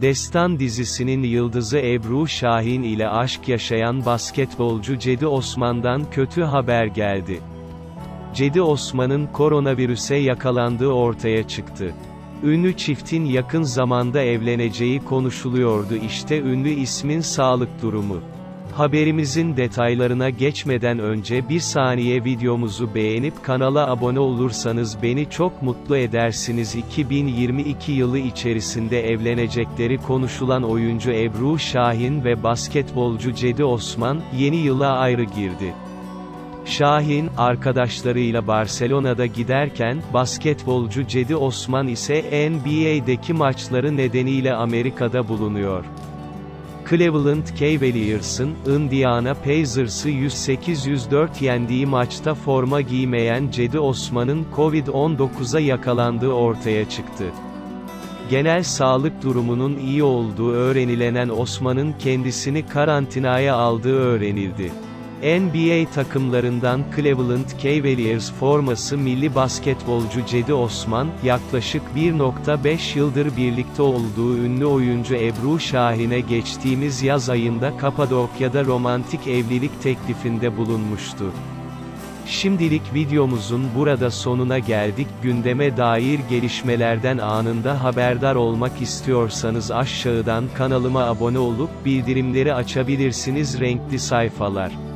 Destan dizisinin yıldızı Ebru Şahin ile aşk yaşayan basketbolcu Cedi Osman'dan kötü haber geldi. Cedi Osman'ın koronavirüse yakalandığı ortaya çıktı. Ünlü çiftin yakın zamanda evleneceği konuşuluyordu işte ünlü ismin sağlık durumu. Haberimizin detaylarına geçmeden önce bir saniye videomuzu beğenip kanala abone olursanız beni çok mutlu edersiniz. 2022 yılı içerisinde evlenecekleri konuşulan oyuncu Ebru Şahin ve basketbolcu Cedi Osman, yeni yıla ayrı girdi. Şahin, arkadaşlarıyla Barcelona'da giderken, basketbolcu Cedi Osman ise NBA'deki maçları nedeniyle Amerika'da bulunuyor. Cleveland Cavaliers'ın, Indiana Pacers'ı 108-104 yendiği maçta forma giymeyen Cedi Osman'ın Covid-19'a yakalandığı ortaya çıktı. Genel sağlık durumunun iyi olduğu öğrenilenen Osman'ın kendisini karantinaya aldığı öğrenildi. NBA takımlarından Cleveland Cavaliers forması milli basketbolcu Cedi Osman, yaklaşık 1.5 yıldır birlikte olduğu ünlü oyuncu Ebru Şahin'e geçtiğimiz yaz ayında Kapadokya'da romantik evlilik teklifinde bulunmuştu. Şimdilik videomuzun burada sonuna geldik. Gündeme dair gelişmelerden anında haberdar olmak istiyorsanız aşağıdan kanalıma abone olup bildirimleri açabilirsiniz renkli sayfalar.